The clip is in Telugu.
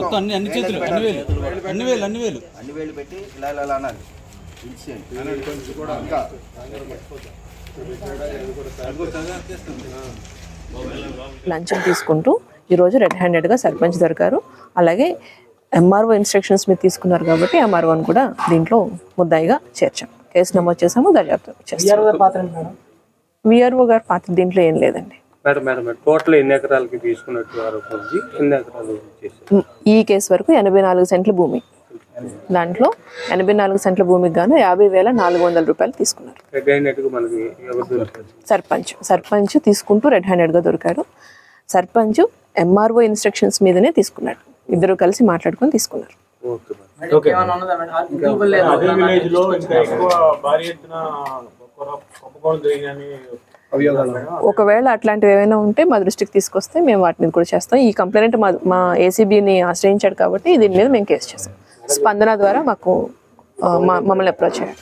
మొత్తం అన్ని అన్ని చేతులు అన్ని వేలు. అన్ని వేలు అన్ని వేలు. అన్ని వేలు పెట్టి ఇలా ఇలా అనాలి. లంచ్ తీసుకుంటూ ఈరోజు రెడ్ హ్యాండెడ్గా సర్పంచ్ దొరికారు. అలాగే ఎంఆర్ఓ ఇన్స్ట్రక్షన్స్ మీరు తీసుకున్నారు కాబట్టి ఎంఆర్ఓని కూడా దీంట్లో ముద్దాయిగా చేర్చాం. కేసు నమోదు చేసాము దర్యాప్తు చేస్తాం. విఆర్ఓ గారి పాత్ర దీంట్లో ఏం లేదండి. Madam madam. టోటల్ ఎన్ని ఎకరాలకి తీసుకున్నట్టు ఎన్ని ఎకరాలు చేశారు? ఈ కేసు వరకు ఎనభై నాలుగు సెంట్ల భూమి. దాంట్లో ఎనభై నాలుగు సెంట్ల భూమికి గాను యాభై వేల నాలుగు వందల రూపాయలు తీసుకున్నారు. సర్పంచ్. సర్పంచ్ తీసుకుంటూ రెడ్ హ్యాండెడ్గా దొరికారు సర్పంచ్ ఎంఆర్ఓ ఇన్స్ట్రక్షన్స్ మీదనే తీసుకున్నాడు. ఇద్దరు కలిసి మాట్లాడుకొని తీసుకున్నారు. ఓకే. ఒకవేళ అట్లాంటివి ఏమైనా ఉంటే మా దృష్టికి తీసుకొస్తే మేము వాటి మీద కూడా చేస్తాం. ఈ కంప్లైంట్ మా మా ఏసీబీని ఆశ్రయించాడు కాబట్టి దీని మీద మేము కేసు చేస్తాం. స్పందన ద్వారా మాకు మమ్మల్ని అప్రోచ్ అయ్యాడు